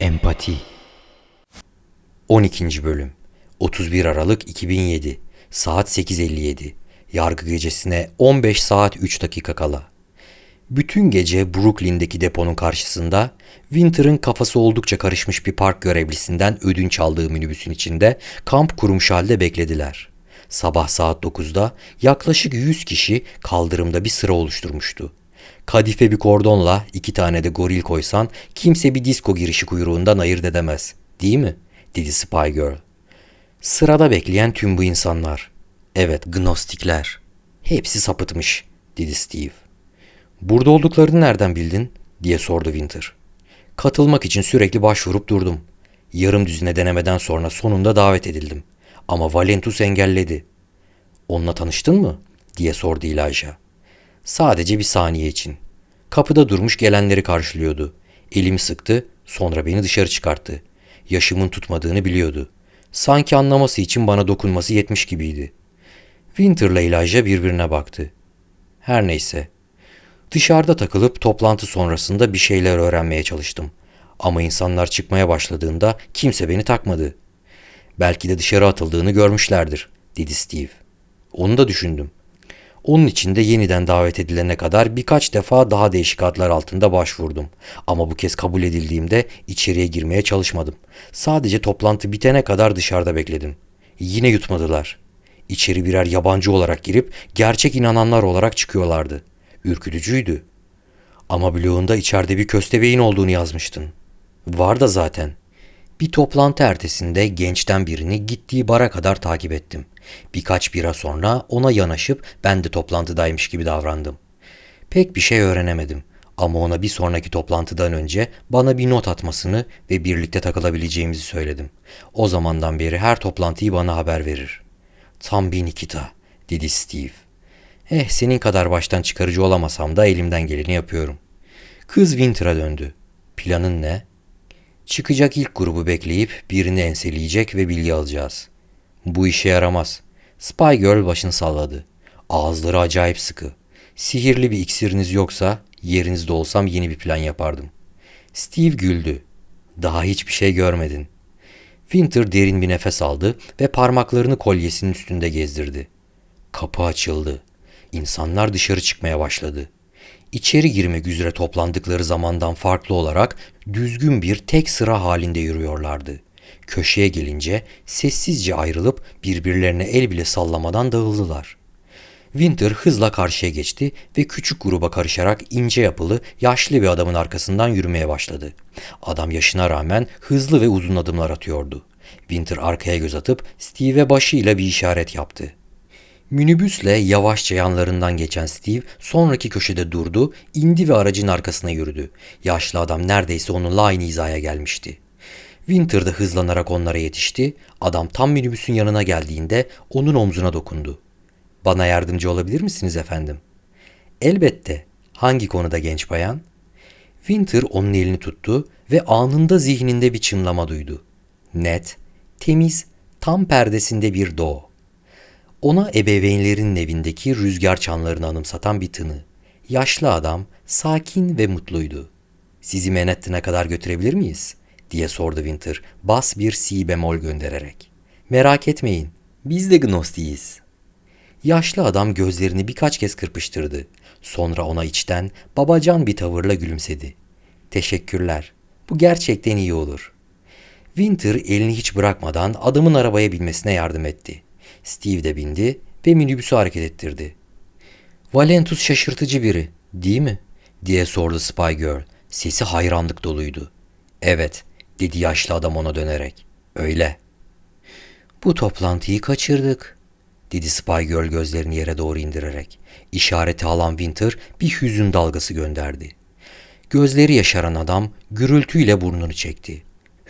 Empati 12. Bölüm 31 Aralık 2007 Saat 8.57 Yargı gecesine 15 saat 3 dakika kala Bütün gece Brooklyn'deki deponun karşısında Winter'ın kafası oldukça karışmış bir park görevlisinden ödünç aldığı minibüsün içinde kamp kurmuş halde beklediler. Sabah saat 9'da yaklaşık 100 kişi kaldırımda bir sıra oluşturmuştu. Kadife bir kordonla iki tane de goril koysan kimse bir disko girişi kuyruğundan ayırt edemez. Değil mi? dedi Spy Girl. Sırada bekleyen tüm bu insanlar. Evet, gnostikler. Hepsi sapıtmış, dedi Steve. Burada olduklarını nereden bildin? diye sordu Winter. Katılmak için sürekli başvurup durdum. Yarım düzine denemeden sonra sonunda davet edildim. Ama Valentus engelledi. Onunla tanıştın mı? diye sordu Elijah. Sadece bir saniye için. Kapıda durmuş gelenleri karşılıyordu. Elimi sıktı, sonra beni dışarı çıkarttı. Yaşımın tutmadığını biliyordu. Sanki anlaması için bana dokunması yetmiş gibiydi. Winter'la Elijah birbirine baktı. Her neyse. Dışarıda takılıp toplantı sonrasında bir şeyler öğrenmeye çalıştım. Ama insanlar çıkmaya başladığında kimse beni takmadı. Belki de dışarı atıldığını görmüşlerdir, dedi Steve. Onu da düşündüm. Onun için de yeniden davet edilene kadar birkaç defa daha değişik adlar altında başvurdum. Ama bu kez kabul edildiğimde içeriye girmeye çalışmadım. Sadece toplantı bitene kadar dışarıda bekledim. Yine yutmadılar. İçeri birer yabancı olarak girip gerçek inananlar olarak çıkıyorlardı. Ürkütücüydü. Ama bloğunda içeride bir köstebeğin olduğunu yazmıştın. Var da zaten. Bir toplantı ertesinde gençten birini gittiği bara kadar takip ettim. Birkaç bira sonra ona yanaşıp ben de toplantıdaymış gibi davrandım. Pek bir şey öğrenemedim ama ona bir sonraki toplantıdan önce bana bir not atmasını ve birlikte takılabileceğimizi söyledim. O zamandan beri her toplantıyı bana haber verir. Tam bir Nikita, dedi Steve. Eh senin kadar baştan çıkarıcı olamasam da elimden geleni yapıyorum. Kız Winter'a döndü. Planın ne? Çıkacak ilk grubu bekleyip birini enseleyecek ve bilgi alacağız. Bu işe yaramaz. Spy Girl başını salladı. Ağızları acayip sıkı. Sihirli bir iksiriniz yoksa yerinizde olsam yeni bir plan yapardım. Steve güldü. Daha hiçbir şey görmedin. Winter derin bir nefes aldı ve parmaklarını kolyesinin üstünde gezdirdi. Kapı açıldı. İnsanlar dışarı çıkmaya başladı. İçeri girmek üzere toplandıkları zamandan farklı olarak düzgün bir tek sıra halinde yürüyorlardı. Köşeye gelince sessizce ayrılıp birbirlerine el bile sallamadan dağıldılar. Winter hızla karşıya geçti ve küçük gruba karışarak ince yapılı, yaşlı bir adamın arkasından yürümeye başladı. Adam yaşına rağmen hızlı ve uzun adımlar atıyordu. Winter arkaya göz atıp Steve'e başıyla bir işaret yaptı. Minibüsle yavaşça yanlarından geçen Steve sonraki köşede durdu, indi ve aracın arkasına yürüdü. Yaşlı adam neredeyse onunla aynı hizaya gelmişti. Winter da hızlanarak onlara yetişti. Adam tam minibüsün yanına geldiğinde onun omzuna dokundu. Bana yardımcı olabilir misiniz efendim? Elbette. Hangi konuda genç bayan? Winter onun elini tuttu ve anında zihninde bir çınlama duydu. Net, temiz, tam perdesinde bir doğu. Ona ebeveynlerinin evindeki rüzgar çanlarını anımsatan bir tını. Yaşlı adam sakin ve mutluydu. Sizi Manhattan'a kadar götürebilir miyiz? diye sordu Winter bas bir si bemol göndererek. Merak etmeyin biz de gnostiyiz. Yaşlı adam gözlerini birkaç kez kırpıştırdı. Sonra ona içten babacan bir tavırla gülümsedi. Teşekkürler. Bu gerçekten iyi olur. Winter elini hiç bırakmadan adamın arabaya binmesine yardım etti. Steve de bindi ve minibüsü hareket ettirdi. Valentus şaşırtıcı biri, değil mi? diye sordu Spy Girl. Sesi hayranlık doluydu. Evet, dedi yaşlı adam ona dönerek. Öyle. Bu toplantıyı kaçırdık, dedi Spy Girl gözlerini yere doğru indirerek. İşareti alan Winter bir hüzün dalgası gönderdi. Gözleri yaşaran adam gürültüyle burnunu çekti.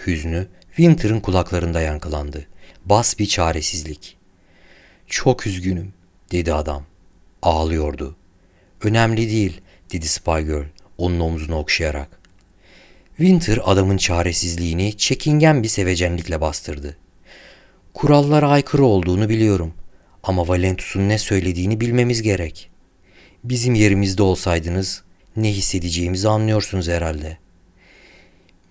Hüznü Winter'ın kulaklarında yankılandı. Bas bir çaresizlik. Çok üzgünüm, dedi adam. Ağlıyordu. Önemli değil, dedi Spy Girl onun omzunu okşayarak. Winter adamın çaresizliğini çekingen bir sevecenlikle bastırdı. Kurallara aykırı olduğunu biliyorum ama Valentus'un ne söylediğini bilmemiz gerek. Bizim yerimizde olsaydınız ne hissedeceğimizi anlıyorsunuz herhalde.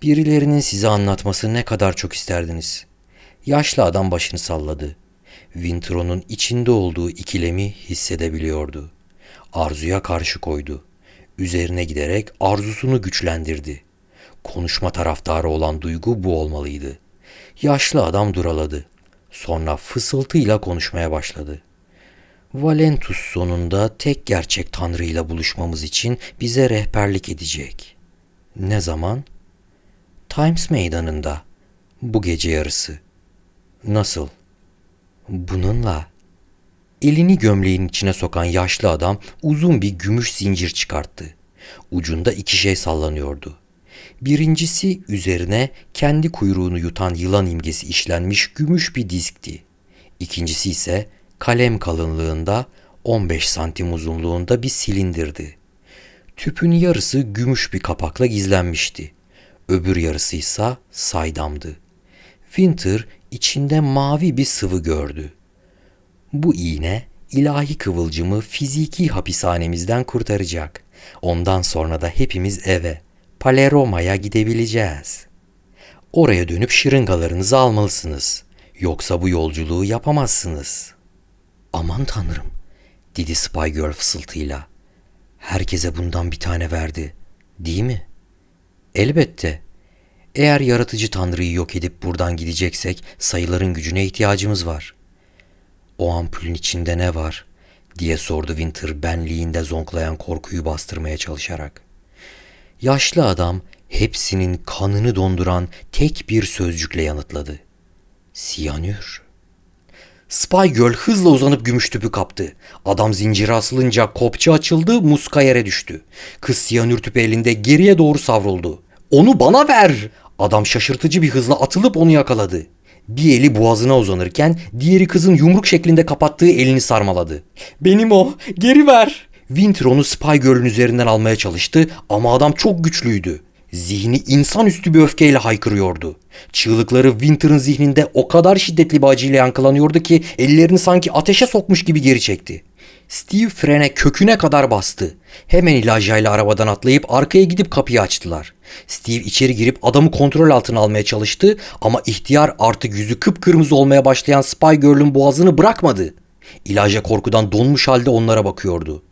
Birilerinin size anlatması ne kadar çok isterdiniz. Yaşlı adam başını salladı. Winteron'un içinde olduğu ikilemi hissedebiliyordu. Arzuya karşı koydu. Üzerine giderek arzusunu güçlendirdi. Konuşma taraftarı olan duygu bu olmalıydı. Yaşlı adam duraladı. Sonra fısıltıyla konuşmaya başladı. Valentus sonunda tek gerçek tanrıyla buluşmamız için bize rehberlik edecek. Ne zaman? Times meydanında. Bu gece yarısı. Nasıl? Bununla. Elini gömleğin içine sokan yaşlı adam uzun bir gümüş zincir çıkarttı. Ucunda iki şey sallanıyordu. Birincisi üzerine kendi kuyruğunu yutan yılan imgesi işlenmiş gümüş bir diskti. İkincisi ise kalem kalınlığında 15 santim uzunluğunda bir silindirdi. Tüpün yarısı gümüş bir kapakla gizlenmişti. Öbür yarısı ise saydamdı. Winter içinde mavi bir sıvı gördü. Bu iğne ilahi kıvılcımı fiziki hapishanemizden kurtaracak. Ondan sonra da hepimiz eve, Paleroma'ya gidebileceğiz. Oraya dönüp şırıngalarınızı almalısınız. Yoksa bu yolculuğu yapamazsınız. Aman tanrım, dedi Spy Girl fısıltıyla. Herkese bundan bir tane verdi, değil mi? Elbette. Eğer yaratıcı tanrıyı yok edip buradan gideceksek sayıların gücüne ihtiyacımız var. O ampulün içinde ne var? diye sordu Winter benliğinde zonklayan korkuyu bastırmaya çalışarak. Yaşlı adam hepsinin kanını donduran tek bir sözcükle yanıtladı. Siyanür. Spy Girl hızla uzanıp gümüş tüpü kaptı. Adam zincire asılınca kopça açıldı, muska yere düştü. Kız siyanür tüpü elinde geriye doğru savruldu. Onu bana ver! Adam şaşırtıcı bir hızla atılıp onu yakaladı. Bir eli boğazına uzanırken diğeri kızın yumruk şeklinde kapattığı elini sarmaladı. Benim o, geri ver! Winter onu Spy Girl'ün üzerinden almaya çalıştı ama adam çok güçlüydü. Zihni insanüstü bir öfkeyle haykırıyordu. Çığlıkları Winter'ın zihninde o kadar şiddetli bir acıyla yankılanıyordu ki ellerini sanki ateşe sokmuş gibi geri çekti. Steve frene köküne kadar bastı. Hemen İlaja ile arabadan atlayıp arkaya gidip kapıyı açtılar. Steve içeri girip adamı kontrol altına almaya çalıştı ama ihtiyar artık yüzü kıpkırmızı olmaya başlayan Spy Girl'ün boğazını bırakmadı. İlaja korkudan donmuş halde onlara bakıyordu.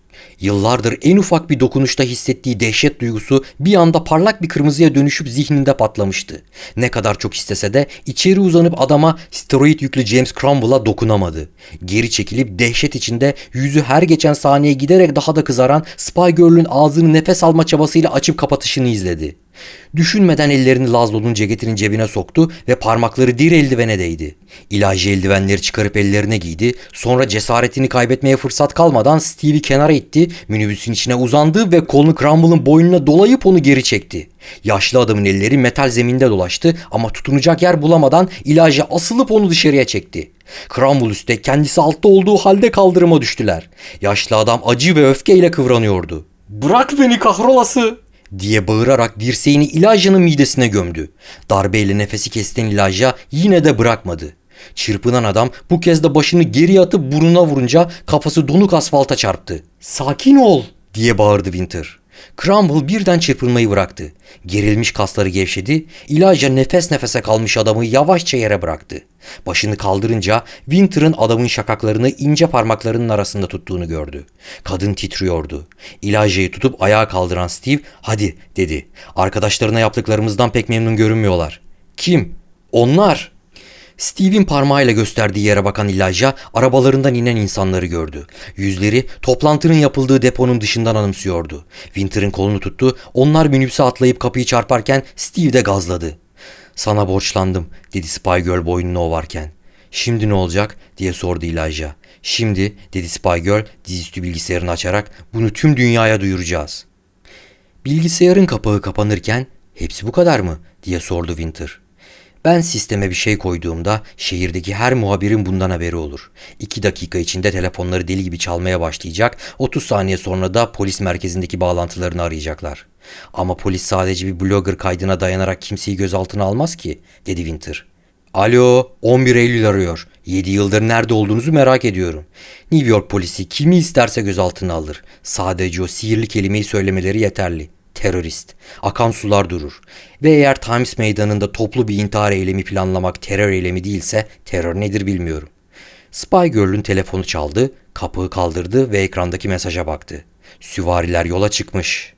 Yıllardır en ufak bir dokunuşta hissettiği dehşet duygusu bir anda parlak bir kırmızıya dönüşüp zihninde patlamıştı. Ne kadar çok istese de içeri uzanıp adama steroid yüklü James Cromwell'a dokunamadı. Geri çekilip dehşet içinde yüzü her geçen saniye giderek daha da kızaran Spy Girl'ün ağzını nefes alma çabasıyla açıp kapatışını izledi. Düşünmeden ellerini Lazlo'nun ceketinin cebine soktu ve parmakları dir eldivene değdi. İlahi eldivenleri çıkarıp ellerine giydi. Sonra cesaretini kaybetmeye fırsat kalmadan Steve'i kenara itti, minibüsün içine uzandı ve kolunu Crumble'ın boynuna dolayıp onu geri çekti. Yaşlı adamın elleri metal zeminde dolaştı ama tutunacak yer bulamadan ilaca asılıp onu dışarıya çekti. Crumble üstte kendisi altta olduğu halde kaldırıma düştüler. Yaşlı adam acı ve öfkeyle kıvranıyordu. Bırak beni kahrolası! Diye bağırarak dirseğini İlaja'nın midesine gömdü. Darbeyle nefesi kesilen İlaja yine de bırakmadı. Çırpınan adam bu kez de başını geri atıp burnuna vurunca kafası donuk asfalta çarptı. Sakin ol diye bağırdı Winter. Crumble birden çırpınmayı bıraktı. Gerilmiş kasları gevşedi. İlaja nefes nefese kalmış adamı yavaşça yere bıraktı. Başını kaldırınca Winter'ın adamın şakaklarını ince parmaklarının arasında tuttuğunu gördü. Kadın titriyordu. İlaja'yı tutup ayağa kaldıran Steve hadi dedi. Arkadaşlarına yaptıklarımızdan pek memnun görünmüyorlar. Kim? Onlar. Steve'in parmağıyla gösterdiği yere bakan Elijah arabalarından inen insanları gördü. Yüzleri toplantının yapıldığı deponun dışından anımsıyordu. Winter'ın kolunu tuttu. Onlar minibüse atlayıp kapıyı çarparken Steve de gazladı. Sana borçlandım dedi Spy Girl boynunu ovarken. Şimdi ne olacak diye sordu Elijah. Şimdi dedi Spy Girl dizüstü bilgisayarını açarak bunu tüm dünyaya duyuracağız. Bilgisayarın kapağı kapanırken hepsi bu kadar mı diye sordu Winter. Ben sisteme bir şey koyduğumda şehirdeki her muhabirin bundan haberi olur. İki dakika içinde telefonları deli gibi çalmaya başlayacak, 30 saniye sonra da polis merkezindeki bağlantılarını arayacaklar. Ama polis sadece bir blogger kaydına dayanarak kimseyi gözaltına almaz ki, dedi Winter. Alo, 11 Eylül arıyor. 7 yıldır nerede olduğunuzu merak ediyorum. New York polisi kimi isterse gözaltına alır. Sadece o sihirli kelimeyi söylemeleri yeterli. Terörist. Akan sular durur. Ve eğer Times meydanında toplu bir intihar eylemi planlamak terör eylemi değilse terör nedir bilmiyorum. Spy Girl'ün telefonu çaldı, kapıyı kaldırdı ve ekrandaki mesaja baktı. Süvariler yola çıkmış.